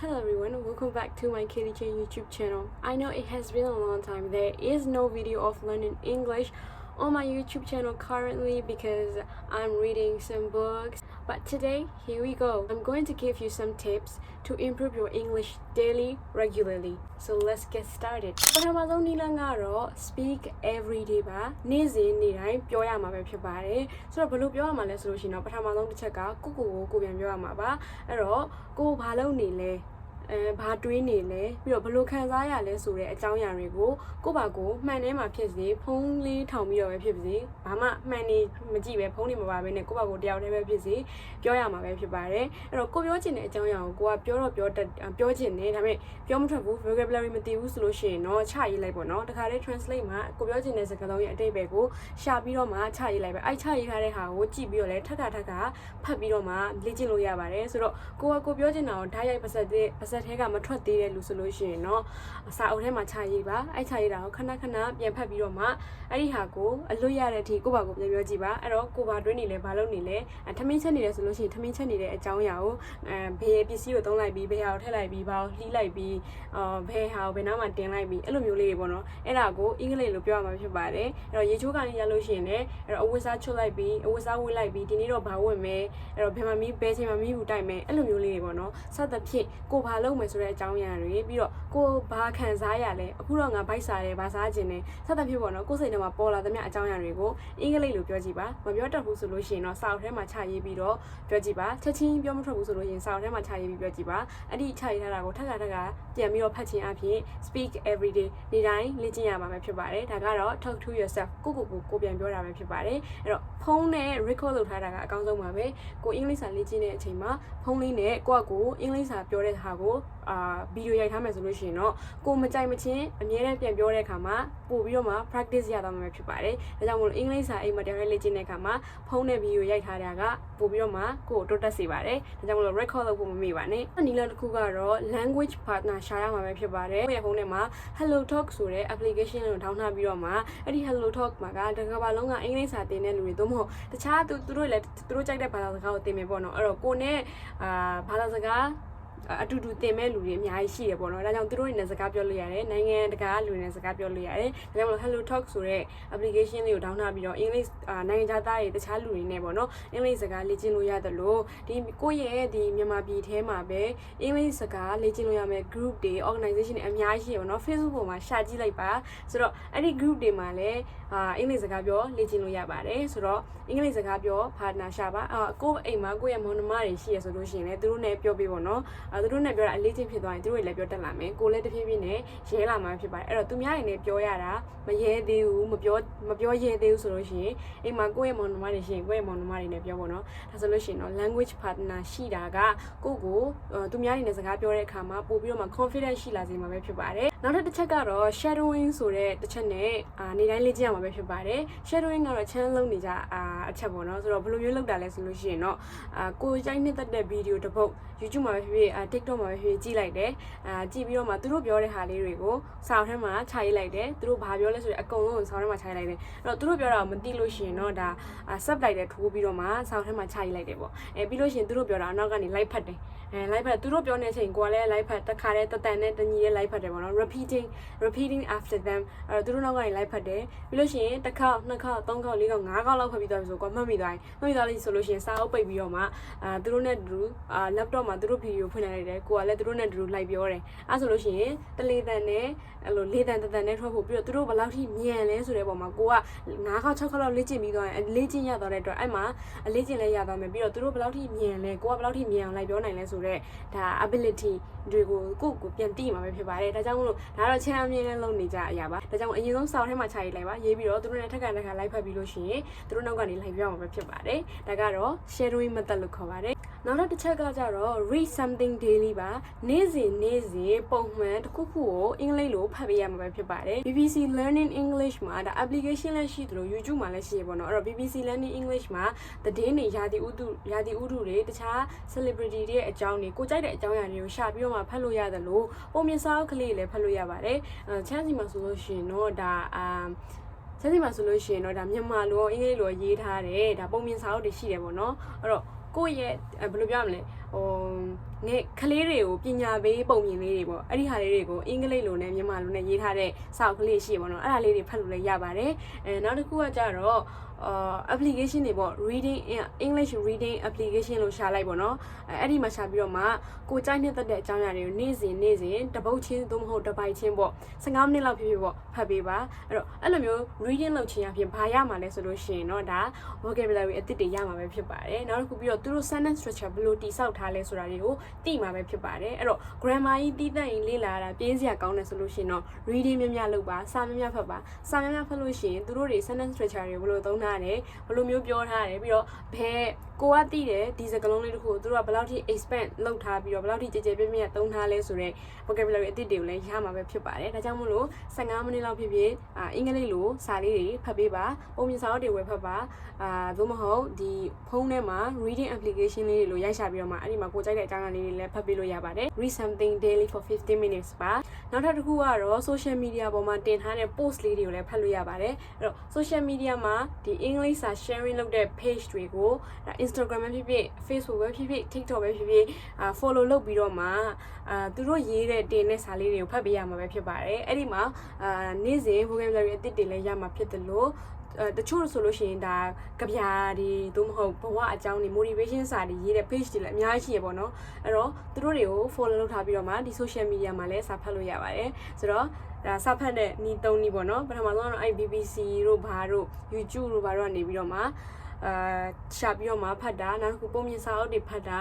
Hello everyone, welcome back to my Katie J YouTube channel. I know it has been a long time. There is no video of learning English on my YouTube channel currently because I'm reading some books. But today, here we go. I'm going to give you some tips to improve your English daily, regularly. So let's get started. ပထမဆုံးနည်းလမ်းကတော့ speak every day ပါနေ့စဉ်နေ့တိုင်းပြောရမှာပဲဖြစ်ပါတယ်ဆိုတော့ဘယ်လိုပြောရမှာလဲဆိုလို့ရှိရင်တော့ပထမဆုံးတစ်ချက်ကကိုကိုကိုကိုပြန်ပြောရမှာပါအဲ့တော့ကိုဘာလုပ်နေလဲ အဲဘာတွေးနေလဲပြီးတော့ဘယ်လိုခံစားရလဲဆိုတဲ့အကြောင်းအရာတွေကိုကိုယ့်ဘာကိုမှန်ထဲမှာဖြစ်စေဖုန်းလေးထောင်ပြီးတော့ပဲဖြစ်စေဘာမှမှန်နေမကြည့်ပဲဖုန်းနေမှာပါပဲနဲ့ကိုယ့်ဘာကိုတယောက်တည်းပဲဖြစ်စေပြောရမှာပဲဖြစ်ပါတယ်အဲ့တော့ကိုပြောချင်တဲ့အကြောင်းအရာကိုကိုကပြောတော့ပြောတတ်ပြောချင်တယ်ဒါပေမဲ့ပြောမထွက်ဘူး vocabulary မသိဘူးဆိုလို့ရှိရင်တော့ချရေးလိုက်ပေါ့နော်တခါတည်း translate မှာကိုပြောချင်တဲ့စကားလုံးရဲ့အတိတ်ပဲကိုရှာပြီးတော့မှချရေးလိုက်ပဲအဲ့ချရေးထားတဲ့ဟာကိုကြည့်ပြီးတော့လဲထပ်ခါထပ်ခါဖတ်ပြီးတော့မှလေ့ကျင့်လို့ရပါတယ်ဆိုတော့ကိုကကိုပြောချင်တာကိုဓာတ်ရိုက်ပါဆက်တဲ့ပါဆက်ထဲကမထွက်သေးတဲ့လူဆိုလို့ရှိရင်တော့စာအုပ်ထဲမှာချရေးပါအဲ့ချရေးတာကိုခဏခဏပြန်ဖတ်ပြီးတော့မှအဲ့ဒီဟာကိုအလွတ်ရတဲ့အထိကိုပါကိုပြန်ပြောကြည့်ပါအဲ့တော့ကိုပါတွင်းနေလဲဘာလုပ်နေလဲအထမင်းချက်နေလဲဆိုလို့ရှိရင်ထမင်းချက်နေတဲ့အကြောင်းအရာကိုအဲဘယ်ပစ္စည်းကိုသုံးလိုက်ပြီးဘယ်ဟာကိုထည့်လိုက်ပြီးဘာကိုလှီးလိုက်ပြီးအာဘယ်ဟာကိုဘယ်နားမှာတင်လိုက်ပြီးအဲ့လိုမျိုးလေးတွေပေါ့နော်အဲ့ဒါကိုအင်္ဂလိပ်လိုပြောရမှာဖြစ်ပါတယ်အဲ့တော့ရေချိုးကနေရလို့ရှိရင်လည်းအဲ့တော့အဝတ်စားချွတ်လိုက်ပြီးအဝတ်စားဝတ်လိုက်ပြီးဒီနေ့တော့ဘာဝတ်မယ်အဲ့တော့ဘယ်မှာမီးဘယ်ချိန်မှာမီးဘူးတိုက်မယ်အဲ့လိုမျိုးလေးတွေပေါ့နော်စသဖြင့်ကိုဘာလုပ်မယ်ဆိုတဲ့အကြောင်းအရာတွေပြီးတော့ကိုဘာခံစားရလဲအခုတော့ငါဘိုက်စားတယ်ဘာစားခြင်းလဲစသဖြင့်ပေါ့နော်ကိုယ်စိတ်ထဲမှာပေါ်လာသမျှအကြောင်းအရာတွေကိုအင်္ဂလိပ်လိုပြောကြည့်ပါမပြောတတ်ဘူးဆိုလို့ရှိရင်တော့စာအုပ်ထဲမှာချရေးပြီးတော့ပြောကြည့်ပါချက်ချင်းပြောမထွက်ဘူးဆိုလို့ရှိရင်စာအုပ်ထဲမှာချရေးပြီးပြောကြည့်ပါအဲ့ဒီချရေးထားတာကိုထပ်ခါထပ်ခါပြန်ပြီးတော့ဖတ်ခြင်းအပြင် speak every day နေ့တိုင်းလေ့ကျင့်ရမှာပဲဖြစ်ပါတယ်ဒါကတော့ talk to yourself ကိုကိုကိုကိုပြန်ပြောတာပဲဖြစ်ပါတယ်အဲ့တော့ဖုန်းနဲ့ record လုပ်ထားတာကအကောင်းဆုံးပါပဲကိုအင်္ဂလိပ်စာလေ့ကျင့်တဲ့အချိန်မှာဖုန်းလေးနဲ့ကိုကကိုအင်္ဂလိပ်စာပြောတဲ့ဟာကိုအာဗီဒီယိုရိုက်ထားမယ်ဆိုလို့ရှိရင်တော့ကိုမကြိုက်မချင်းအမြဲတမ်းပြန်ပြောတဲ့အခါမှာပို့ပြီးတော့မှ practice ရသွားမှာဖြစ်ပါတယ်ဒါကြောင့်မို့လို့အင်္ဂလိပ်စာအိမ်မှာတရားလေ့ကျင့်တဲ့အခါမှာဖုန်းနဲ့ဗီဒီယိုရိုက်ထားတာကပို့ပြီးတော့မှကိုကိုတိုးတက်စေပါတယ်ဒါကြောင့်မို့လို့ record လုပ်ဖို့မမေ့ပါနဲ့ဒီလတစ်ခုကတော့ language partner ရှာရမှာပဲဖြစ်ပါတယ်ကိုယ့်ရဲ့ဖုန်းထဲမှာ hello talk ဆိုတဲ့ application ကိုထောင်းထားပြီးတော့မှအဲ့ဒီ hello talk မှာကတကဘာလုံးကအင်္ဂလိပ်စာသင်တဲ့လူတွေသို့မဟုတ်တခြားသူသူတို့လည်းသူတို့ကြိုက်တဲ့ဘာသာစကားကိုသင်မယ်ပေါ့နော်အဲ့တော့ကိုနဲ့အာဘာသာစကား အတူတူတင်မဲ့လူတွေအများကြီးရှိတယ်ပေါ့နော်ဒါကြောင့်သူတို့တွေနဲ့စကားပြောလို့ရတယ်နိုင်ငံတကာလူတွေနဲ့စကားပြောလို့ရတယ်ဒါကြောင့်မလို့ Hello Talk ဆိုတဲ့ application လေးကို download ပြီးတော့ English နိုင်ငံခြားသားတွေတခြားလူတွေနဲ့ပေါ့နော်အင်္ဂလိပ်စကားလေ့ကျင့်လို့ရတယ်လို့ဒီကိုယ့်ရဲ့ဒီမြန်မာပြည်ထဲမှာပဲအင်္ဂလိပ်စကားလေ့ကျင့်လို့ရမယ့် group တွေ organization တွေအများကြီးရှိတယ်ပေါ့နော် Facebook ပေါ်မှာရှာကြည့်လိုက်ပါဆိုတော့အဲ့ဒီ group တွေမှာလည်းအာအင်္ဂလိပ်စကားပြောလေ့ကျင့်လို့ရပါတယ်ဆိုတော့အင်္ဂလိပ်စကားပြောပါနာရှာပါအာကိုယ့်အိမ်မှာကိုယ့်ရဲ့မောင်နှမတွေရှိရဆိုလို့ရှိရင်လည်းသူတို့နဲ့ပြောပေးပေါ့နော်အာသူတို့နဲ့ပြောတာအလေးချင်းဖြစ်သွားရင်သူတို့လည်းပြောတတ်လာမယ်ကိုလည်းတဖြည်းဖြည်းနဲ့ရဲလာမှာဖြစ်ပါတယ်အဲ့တော့သူများတွေနဲ့ပြောရတာမရဲသေးဘူးမပြောမပြောရဲသေးဘူးဆိုလို့ရှိရင်အိမ်မှာကိုယ့်ရဲ့မောင်နှမတွေရှိရင်ကိုယ့်ရဲ့မောင်နှမတွေနဲ့ပြောပေါ့နော်ဒါဆိုလို့ရှိရင်တော့ language partner ရှိတာကကိုယ့်ကိုသူများတွေနဲ့စကားပြောတဲ့အခါမှာပို့ပြီးတော့မှ confidence ရှိလာစေမှာပဲဖြစ်ပါတယ်နောက်တစ်ချက်ကတော့ shadowing ဆိုတဲ့တစ်ချက်နဲ့အာနေတိုင်းလေ့ကျင့်ရမှာပဲဖြစ်ပါတယ် shadowing ကတော့ channel လုံးနေကြအာအချက်ပေါ့နော်ဆိုတော့ဘယ်လိုမျိုးလုပ်တာလဲဆိုလို့ရှိရင်တော့အာကိုကြိုက်နေတဲ့တဲ့ဗီဒီယိုတစ်ပုတ် YouTube မှာပဲဖြစ်ဖြစ်အာ TikTok မှာပဲဖြစ်ဖြစ်ကြည့်လိုက်တယ်အာကြည့်ပြီးတော့မှသူတို့ပြောတဲ့ဟာလေးတွေကိုစာအုပ်ထဲမှာခြာရေးလိုက်တယ်သူတို့ဘာပြောလဲဆိုရင်အကုန်လုံးကိုစာအုပ်ထဲမှာခြာရေးလိုက်တယ်အဲ့တော့သူတို့ပြောတာကိုမသိလို့ရှိရင်တော့ဒါ subtitle ထိုးပြီးတော့မှစာအုပ်ထဲမှာခြာရေးလိုက်တယ်ပေါ့အဲပြီးလို့ရှိရင်သူတို့ပြောတာအနောက်ကနေ live ဖတ်တယ် အဲ live ဖတ်သူတို့ပြောနေတဲ့အချိန်ကိုကလည်း live ဖတ်တစ်ခါတည်းတတန်နဲ့တညီရဲ့ live ဖတ်တယ်ပေါ့နော် repeating repeating after them အဲ့တော့သူတို့နောက်ကနေ live ဖတ်တယ်ပြီးလို့ရှိရင်တစ်ခေါက်နှစ်ခေါက်သုံးခေါက်လေးခေါက်ငါးခေါက်လောက်ဖတ်ပြီးသွားပြီဆိုတော့မှတ်မိသွားရင်မှတ်မိသွားလိမ့်ဆိုလို့ရှိရင်စာအုပ်ပိတ်ပြီးတော့မှအာသူတို့နဲ့တူအာ laptop မှာသူတို့ဗီဒီယိုဖွင့်လိုက်တယ်ကိုကလည်းသူတို့နဲ့တူ live ပြောတယ်အဲ့ဆိုလို့ရှိရင်တလေတန်နဲ့အဲ့လိုလေးတန်တန်နဲ့ထွက်ဖို့ပြီးတော့သူတို့ဘယ်လောက်ထိမြန်လဲဆိုတဲ့ပုံမှာကိုက9ခေါက်6ခေါက်လောက်လေ့ကျင့်ပြီးသွားရင်လေ့ကျင့်ရသွားတဲ့အတွက်အဲ့မှာလေ့ကျင့်လဲရသွားမယ်ပြီးတော့သူတို့ဘယ်လောက်ထိမြန်လဲကိုကဘယ်လောက်ထိမြန်အောင်လိုက်ပြောနိုင်လဲဆိုတော့ဒါ ability တွေကိုကိုကိုပြန်သိမှာပဲဖြစ်ပါတယ်ဒါကြောင့်မလို့ဒါတော့ channel အမြင်နဲ့လုပ်နေကြအရာပါဒါကြောင့်အရင်ဆုံးစောင်းထဲမှာခြာရေးလိုက်ပါရေးပြီးတော့သူတို့နဲ့ထက်ကန်ထက်ကန်လိုက်ဖက်ပြီးလို့ရှိရင်သူတို့နောက်ကနေလိုက်ပြောမှာပဲဖြစ်ပါတယ်ဒါကတော့ sharing method လို့ခေါ်ပါတယ် နောက်တစ်တစ်ချက်ကကြတော့ read something daily ပါနေ့စဉ်နေ့စဉ်ပုံမှန်တစ်ခုခုကိုအင်္ဂလိပ်လိုဖတ်ပေးရမှာပဲဖြစ်ပါတယ် BBC Learning English မှာဒါ application လည်းရှိသလို YouTube မှာလည်းရှိရပေါ့နော်အဲ့တော့ BBC Learning English မှာသတင်းတွေရာသီဥတုရာသီဥတုတွေတခြား celebrity တွေရဲ့အကြောင်းတွေကိုကြိုက်တဲ့အကြောင်းအရာတွေကိုရှာပြီးတော့မှဖတ်လို့ရတယ်လို့ပုံမြင်စာအုပ်ကလေးလည်းဖတ်လို့ရပါတယ်အဲချမ်းစီမှာဆိုလို့ရှိရင်တော့ဒါအာဆက်စီမှာဆိုလို့ရှိရင်တော့ဒါမြန်မာလိုအင်္ဂလိပ်လိုရေးထားတယ်ဒါပုံမြင်စာအုပ်တွေရှိတယ်ပေါ့နော်အဲ့တော့ ကိုယ့်ရဲ့ဘယ်လိုပြောရမလဲဟိုငယ်ကလေးတွေကိုပညာပေးပုံမြင်လေးတွေပေါ့အဲ့ဒီဟာလေးတွေကိုအင်္ဂလိပ်လိုနဲ့မြန်မာလိုနဲ့ရေးထားတဲ့စာအုပ်ကလေးရှိရပေါ့နော်အဲ့ဒါလေးတွေဖတ်လို့လည်းရပါတယ်အဲနောက်တစ်ခုကကြတော့အာ application တွေပေါ့ reading English reading application လို့ရှာလိုက်ပေါ့နော်အဲအဲ့ဒီမှာရှာပြီးတော့မှကိုကြိုက်နှစ်သက်တဲ့အကြောင်းအရာတွေကိုနေ့စဉ်နေ့စဉ်တစ်ပုတ်ချင်းသို့မဟုတ်တစ်ပိုက်ချင်းပေါ့15မိနစ်လောက်ဖြစ်ဖြစ်ပေါ့ဖတ်ပေးပါအဲ့တော့အဲ့လိုမျိုး reading လုပ်ခြင်းအပြင်ဘာရမှာလဲဆိုလို့ရှိရင်တော့ဒါ vocabulary အသစ်တွေရမှာပဲဖြစ်ပါတယ်နောက်တစ်ခုပြီးတော့သူတို့ sentence structure ဘယ်လိုတည်ဆောက်ထားလဲဆိုတာတွေကိုသိမှာပဲဖြစ်ပါတယ်အဲ့တော့ grammar ကြီးတည်တတ်ရင်လေ့လာတာပြင်းစရာကောင်းတယ်ဆိုလို့ရှိရင်တော့ reading များများလုပ်ပါစာများများဖတ်ပါစာများများဖတ်လို့ရှိရင်သူတို့တွေ sentence structure တွေဘယ်လိုသုံးထားတယ်ဘယ်လိုမျိုးပြောထားတယ်ပြီးတော့ဘယ်ကိုကသိတယ်ဒီစကားလုံးလေးတစ်ခုကိုသူတို့ကဘယ်လောက်ထိ expand လုပ်ထားပြီးတော့ဘယ်လောက်ထိကြည်ကြဲပြည့်ပြည့်သုံးထားလဲဆိုတော့ vocabulary အသစ်တွေကိုလည်းရမှာပဲဖြစ်ပါတယ်ဒါကြောင့်မို့လို့15မိနစ်လောက်ဖြစ်ဖြစ်အာအင်္ဂလိပ်လိုစာလေးတွေဖတ်ပေးပါပုံမြင်စာအုပ်တွေဝယ်ဖတ်ပါအာသို့မဟုတ်ဒီဖုန်းထဲမှာ reading application လေးတွေလိုရိုက်ရှာပြီးတော့မှအဲ့ဒီမှာကိုကြိုက်တဲ့အကြောင်းအရာလေးတွေလည်းဖတ်ပေးလို့ရပါတယ် read something daily for 15 minutes ပါနောက်ထပ်တစ်ခုကတော့ social media ပေါ်မှာတင်ထားတဲ့ post လေးတွေကိုလည်းဖတ်လို့ရပါတယ်အဲ့တော့ social media မှာဒီ English စာ sharing လုပ်တဲ့ page တွေကိုဒါ Instagram ပဲဖြစ်ဖြစ် Facebook ပဲဖြစ်ဖြစ် TikTok ပဲဖြစ်ဖြစ်အာ follow လုပ်ပြီးတော့မှအာသူတို့ရေးတဲ့တင်တဲ့စာလေးတွေကိုဖတ်ပေးရမှာပဲဖြစ်ပါတယ်အဲ့ဒီမှာအာနေ့စဉ် vocabulary အသစ်တွေလည်းရမှာဖြစ်တယ်လို့အဲ တချို့ဆိုလို့ရှိရင်ဒါကြပြာတွေသို့မဟုတ်ဘဝအကြောင်းတွေ motivation စာတွေရေးတဲ့ page တွေလည်းအများကြီးရှိရပေါ့နော်အဲ့တော့သူတို့တွေကို follow လုပ်ထားပြီးတော့မှဒီ social media မှာလည်းစာဖတ်လို့ရပါတယ်ဆိုတော့ဒါစာဖတ်တဲ့နီးသုံးနီးပေါ့နော်ပထမဆုံးကတော့ IBBC တို့ဘာတို့ YouTube တို့ဘာတို့ကနေပြီးတော့မှအာရှာပြီးတော့မှဖတ်တာနောက်တစ်ခုပုံမြင်စာအုပ်တွေဖတ်တာ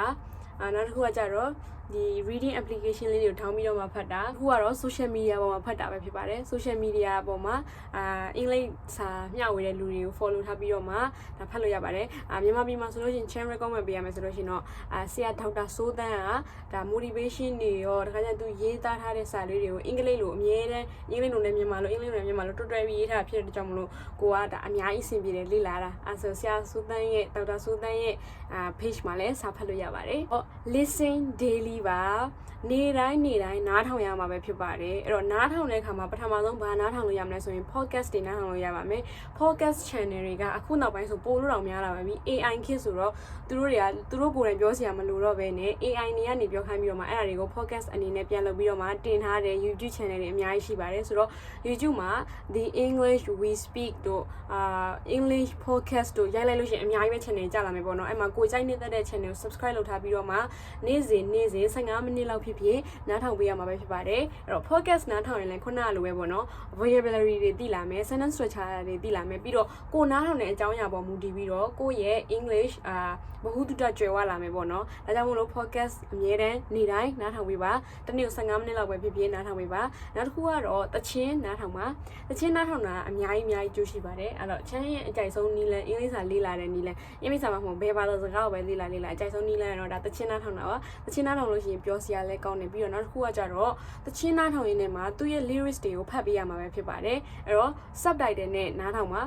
အာနောက်တစ်ခုကကြတော့ ဒီ reading application လေးတွေကိုထောင်းပြီးတော့မှဖတ်တာအခုကတော့ social media ပေါ်မှာဖတ်တာပဲဖြစ်ပါတယ် social media ပေါ်မှာအာအင်္ဂလိပ်စာမျှဝေတဲ့လူတွေကို follow ထားပြီးတော့မှဒါဖတ်လို့ရပါတယ်အာမြန်မာပြည်မှာဆိုလို့ရှိရင် channel recommend ပေးရမယ်ဆိုလို့ရှိရင်တော့အာဆရာဒေါက်တာစိုးတန်းကဒါ motivation တွေရောတခါကျရင်သူရေးသားထားတဲ့စာလေးတွေကိုအင်္ဂလိပ်လိုအမြဲတမ်းအင်္ဂလိပ်လိုနဲ့မြန်မာလိုအင်္ဂလိပ်လိုနဲ့မြန်မာလိုတွတ်တွဲပြီးရေးထားဖြစ်တဲ့ကြောင့်မလို့ကိုကဒါအများကြီးအဆင်ပြေတယ်လေ့လာတာအဲဆိုဆရာစိုးတန်းရဲ့ဒေါက်တာစိုးတန်းရဲ့အာ page မှာလည်းစာဖတ်လို့ရပါတယ်ဟော listen daily ပါနေ့တိုင်းနေ့တိုင်းနားထောင်ရမှာပဲဖြစ်ပါတယ်အဲ့တော့နားထောင်တဲ့အခါမှာပထမဆုံးဘာနားထောင်လို့ရမလဲဆိုရင် podcast တွေနားထောင်လို့ရပါမယ် podcast channel တွေကအခုနောက်ပိုင်းဆိုပိုလို့တောင်များလာပါပြီ AI ခေတ်ဆိုတော့သူတို့တွေကသူတို့ကိုယ်တိုင်ပြောစရာမလိုတော့ဘဲနဲ့ AI တွေကနေပြောခိုင်းပြီးတော့မှအဲ့ဒါတွေကို podcast အနေနဲ့ပြန်လုပ်ပြီးတော့မှတင်ထားတဲ့ YouTube channel တွေအများကြီးရှိပါတယ်ဆိုတော့ YouTube မှာ The English We Speak တို့အာ English podcast တို့ရိုက်လိုက်လို့ရှိရင်အများကြီးပဲ channel ကြလာမယ်ပေါ့နော်အဲ့မှာကိုကြိုက်နေတဲ့ channel ကို subscribe လုပ်ထားပြီးတော့မှနေ့စဉ်နေ့စဉ်15မိနစ်လောက်ဖြစ်ဖြစ်နားထောင်ပေးရမှာပဲဖြစ်ပါတယ်အဲ့တော့ podcast နားထောင်ရင်လည်းခုနကလိုပဲပေါ့နော် vocabulary တွေသိလာမယ် sentence structure တွေသိလာမယ်ပြီးတော့ကိုနားထောင်တဲ့အကြောင်းအရာပေါ်မူတည်ပြီးတော့ကိုရဲ့ English အာဘဟုတုတကြွယ်ဝလာမယ်ပေါ့နော်ဒါကြောင့်မို့လို့ podcast အမြဲတမ်းနေ့တိုင်းနားထောင်ပေးပါတစ်နေ့ကို15မိနစ်လောက်ပဲဖြစ်ဖြစ်နားထောင်ပေးပါနောက်တစ်ခုကတော့တချင်းနားထောင်ပါတချင်းနားထောင်တာအများကြီးအများကြီးကြိုးရှိပါတယ်အဲ့တော့ချမ်းရဲ့အကြိုက်ဆုံးနီးလန်အင်္ဂလိပ်စာလေ့လာတဲ့နီးလန်အင်္ဂလိပ်စာမှာမဟုတ်ဘယ်ဘာသာစကားကိုပဲလေ့လာလေ့လာအကြိုက်ဆုံးနီးလန်ကတော့ဒါတချင်းနားထောင်တာပါတချင်းနားထောင်လို့ရှိရင်ပြောစရာလည်းကောင်းတယ်ပြီးတော့နောက်တစ်ခုကကြတော့တချင်းနားထောင်ရင်းနဲ့မှာသူ့ရဲ့ lyrics တွေကိုဖတ်ပေးရမှာပဲဖြစ်ပါတယ်အဲ့တော့ subtitle နဲ့နားထောင်ပါ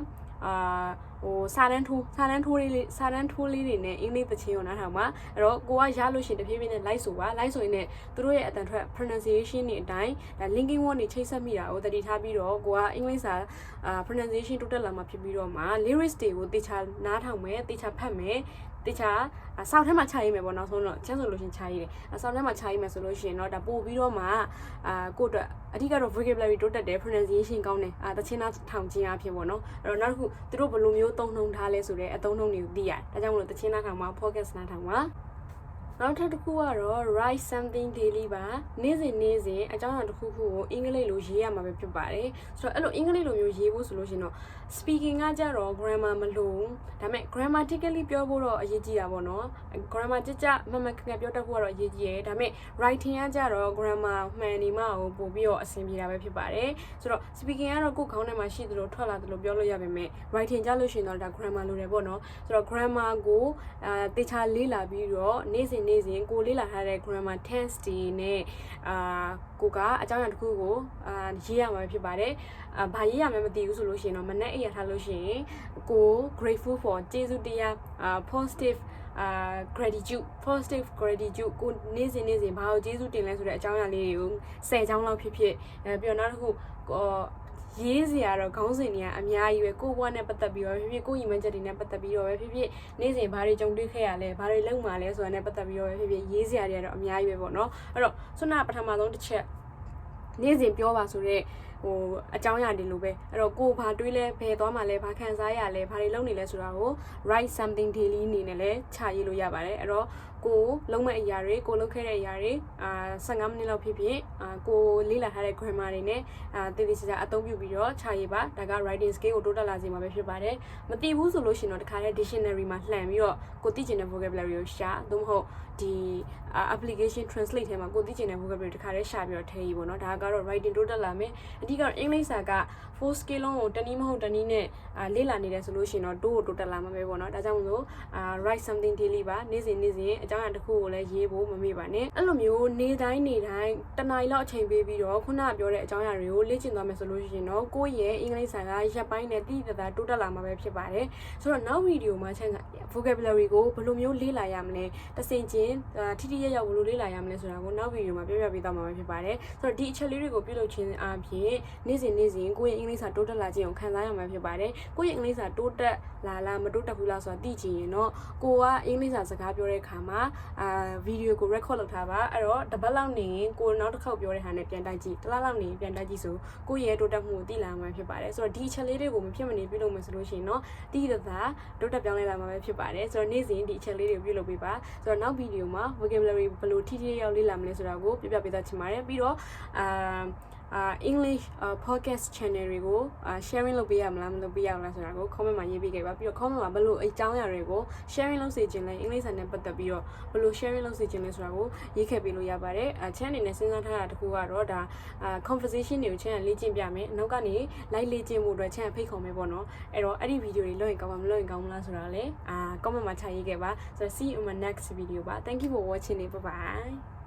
အာ ဟိုစာတန်းထိုးစာတန်းထိုးလေးစာတန်းထိုးလေးတွေနဲ့အင်္ဂလိပ်သချင်းကိုနားထောင်ပါအဲ့တော့ကိုကရလို့ရှိရင်တဖြည်းဖြည်းနဲ့ like ဆိုပါ like ဆိုရင်လည်းသူတို့ရဲ့အတန်ထွက် pronunciation တွေအတိုင်းဒါ linking word တွေချိတ်ဆက်မိတာကိုတတိထားပြီးတော့ကိုကအင်္ဂလိပ်စာအာ pronunciation တိုးတက်လာမှဖြစ်ပြီးတော့မှ lyrics တွေကိုတေချာနားထောင်မယ်တေချာဖတ်မယ်တေချာစောက်ထဲမှာခြာရေးမယ်ပေါ့နောက်ဆုံးတော့ချမ်းဆိုလို့ရှင်ခြာရေးတယ်စောက်ထဲမှာခြာရေးမယ်ဆိုလို့ရှိရင်တော့ဒါပို့ပြီးတော့မှအာကိုအတွက်အဓိကတော့ vocabulary တိုးတက်တယ် pronunciation ကောင်းတယ်အာတချင်းသားထောင်ချင်းအဖြစ်ပေါ့နော်အဲ့တော့နောက်တစ်ခုသူတို့ဘယ်လိုမျိုးသုံးနှုံထားလဲဆိုတော့အသုံးနှုံတွေကိုသိရတယ်ဒါကြောင့်မလို့တချင်းသားထောင်မှာ focus နားထောင်ပါ နောက်ထပ်တစ်ခုကတော့ write something daily ပါနေ့စဉ်နေ့စဉ်အကြောင်းအရာတစ်ခုခုကိုအင်္ဂလိပ်လိုရေးရမှာပဲဖြစ်ပါတယ်ဆိုတော့အဲ့လိုအင်္ဂလိပ်လိုမျိုးရေးဖို့ဆိုလို့ရှင်တော့ speaking ကကြတော့ grammar မလို့ဒါပေမဲ့ grammatically ပြောဖို့တော့အရေးကြီးတာပေါ့နော် grammar ကြကြမမခက်ခက်ပြောတတ်ဖို့ကတော့အရေးကြီးတယ်ဒါပေမဲ့ writing ကကြတော့ grammar မှန်နေမှကိုပို့ပြီးတော့အဆင်ပြေတာပဲဖြစ်ပါတယ်ဆိုတော့ speaking ကတော့ကိုယ်ခေါင်းထဲမှာရှိသလိုထွက်လာသလိုပြောလို့ရပါမယ် writing ကြလို့ရှိရင်တော့ဒါ grammar လိုတယ်ပေါ့နော်ဆိုတော့ grammar ကိုအာတေချာလေးလာပြီးတော့နေ့စဉ်နေ့စဉ်ကိုလေးလာထားတဲ့ grammar tense တွေနဲ့အာကိုကအကြောင်းအရာတစ်ခုကိုအာရေးရမှာဖြစ်ပါတယ်အာဘာရေးရမလဲမသိဘူးဆိုလို့ရှိရင်တော့မနေ့အိပ်ရထားလို့ရှိရင်ကို grateful for ကျေးဇူးတရားအာ positive အာ gratitude positive gratitude ကိုနေ့စဉ်နေ့စဉ်ဘာလို့ကျေးဇူးတင်လဲဆိုတဲ့အကြောင်းအရာလေးတွေကို10ချောင်းလောက်ဖြစ်ဖြစ်အဲပြီးတော့နောက်တစ်ခု ရေးစရာတော့ခေါင်းစဉ်တွေကအများကြီးပဲကိုယ့်ဘဝနဲ့ပတ်သက်ပြီးတော့ဖြစ်ဖြစ်ကိုယ့်ညီမချက်တွေနဲ့ပတ်သက်ပြီးတော့ပဲဖြစ်ဖြစ်နေ့စဉ်ဘာတွေကြုံတွေ့ခဲ့ရလဲဘာတွေလုပ်မှလဲဆိုတာနဲ့ပတ်သက်ပြီးတော့ပဲဖြစ်ဖြစ်ရေးစရာတွေကတော့အများကြီးပဲပေါ့နော်အဲ့တော့ဆွနာပထမဆုံးတစ်ချက်နေ့စဉ်ပြောပါဆိုတော့ဟိုအကြောင်းအရာတွေလိုပဲအဲ့တော့ကိုဘာတွေးလဲဘယ်သွားမှလဲဘာခံစားရလဲဘာတွေလုပ်နေလဲဆိုတာကို write something daily အနေနဲ့လဲခြာရေးလို့ရပါတယ်အဲ့တော့ ကိုလုံးမဲ့အရာတွေကိုလုပ်ခဲ့တဲ့အရာတွေအာ15မိနစ်လောက်ဖြစ်ဖြစ်အာကိုလေ့လာထားတဲ့ grammar တွေနဲ့အာတည်တည်ချာချာအသုံးပြုပြီးတော့ခြာရေးပါဒါက writing skill ကိုတိုးတက်လာစေမှာပဲဖြစ်ပါတယ်မသိဘူးဆိုလို့ရှိရင်တော့တခါတည်း dictionary မှာလှန်ပြီးတော့ကိုသိချင်တဲ့ vocabulary ကိုရှာသို့မဟုတ်ဒီ application translate ထဲမှာကိုသိချင်တဲ့ vocabulary တခါတည်းရှာပြီးတော့ထည့်ရေးပေါ့နော်ဒါကတော့ writing တိုးတက်လာမယ်အဓိကတော့ English စာက full scale လုံးကိုတနည်းမဟုတ်တနည်းနဲ့အာလေ့လာနေတယ်ဆိုလို့ရှိရင်တော့တိုးကိုတိုးတက်လာမှာပဲပေါ့နော်ဒါကြောင့်မလို့အာ write something daily ပါနေ့စဉ်နေ့စဉ်အကြောင်းအရာတစ်ခုကိုလည်းရေးဖို့မမေ့ပါနဲ့အဲ့လိုမျိုးနေ့တိုင်းနေ့တိုင်းတနားရီလောက်အချိန်ပေးပြီးတော့ခုနကပြောတဲ့အကြောင်းအရာတွေကိုလေ့ကျင့်သွားမယ်ဆိုလို့ရှိရင်တော့ကိုယ့်ရဲ့အင်္ဂလိပ်စာကရပ်ပိုင်းနဲ့တိတိကျကျတိုးတက်လာမှာပဲဖြစ်ပါတယ်ဆိုတော့နောက်ဗီဒီယိုမှာချက်က vocabulary ကိုဘယ်လိုမျိုးလေ့လာရမလဲတစ်စင်ချင်းအာထိထိရရောက်ဘယ်လိုလေ့လာရမလဲဆိုတာကိုနောက်ဗီဒီယိုမှာပြောပြပေးသွားမှာပဲဖြစ်ပါတယ်ဆိုတော့ဒီအချက်လေးတွေကိုပြုလုပ်ခြင်းအပြင်နေ့စဉ်နေ့စဉ်ကိုယ့်ရဲ့အင်္ဂလိပ်စာတိုးတက်လာခြင်းကိုခံစားရမှာဖြစ်ပါတယ်ကိုယ့်ရဲ့အင်္ဂလိပ်စာတိုးတက်လာလားမတိုးတက်ဘူးလားဆိုတာသိချင်ရင်တော့ကိုကအင်္ဂလိပ်စာစကားပြောတဲ့အခါမှာအာဗီဒီယိုကို record လုပ်ထားပါအဲ့တော့တစ်ပတ်လောက်နေရင်ကိုနောက်တစ်ခေါက်ပြောတဲ့ဟာနဲ့ပြန်တိုက်ကြည့်တစ်လလောက်နေရင်ပြန်တိုက်ကြည့်ဆိုကိုယ့်ရဲ့တိုးတက်မှုကိုသိလာမှာဖြစ်ပါတယ်ဆိုတော့ဒီအချက်လေးတွေကိုမဖြစ်မနေပြုလုပ်မယ်ဆိုလို့ရှိရင်တော့တိတိကျကျတိုးတက်ပြောင်းလဲလာမှာပဲဖြစ်ပါတယ်ဆိုတော့နေ့စဉ်ဒီအချက်လေးတွေကိုပြုလုပ်ပေးပါဆိုတော့နောက်ဗီဒီယိုမှာ vocabulary ဘယ်လိုထိထိရောက်လေ့လာမလဲဆိုတာကိုပြပြပေးသွားချင်ပါတယ်ပြီးတော့အာ အာ English uh, podcast channel တွေကို sharing လုပ်ပေးရမလားမလုပ်ပေးရမလားဆိုတာကို comment မှာရေးပေးခဲ့ပါပြီးတော့ comment မှာဘယ်လိုအကြောင်းအရာတွေကို sharing လုပ်စေချင်လဲအင်္ဂလိပ်စာနဲ့ပတ်သက်ပြီးတော့ဘယ်လို sharing လုပ်စေချင်လဲဆိုတာကိုရေးခဲ့ပေးလို့ရပါတယ်အ channel အနေနဲ့စဉ်းစားထားတာတခုကတော့ဒါအာ conversation တွေကို channel လေ့ကျင့်ပြမယ်အနောက်ကနေ live လေ့ကျင့်ဖို့အတွက် channel ဖိတ်ခေါ်မယ်ပေါ့နော်အဲ့တော့အဲ့ဒီ video တွေလုပ်ရင်ကောင်းမှာမလုပ်ရင်ကောင်းမလားဆိုတာလည်းအာ comment မှာခြာရေးခဲ့ပါဆိုတော့ see you in my next video ပါ thank you for watching it bye bye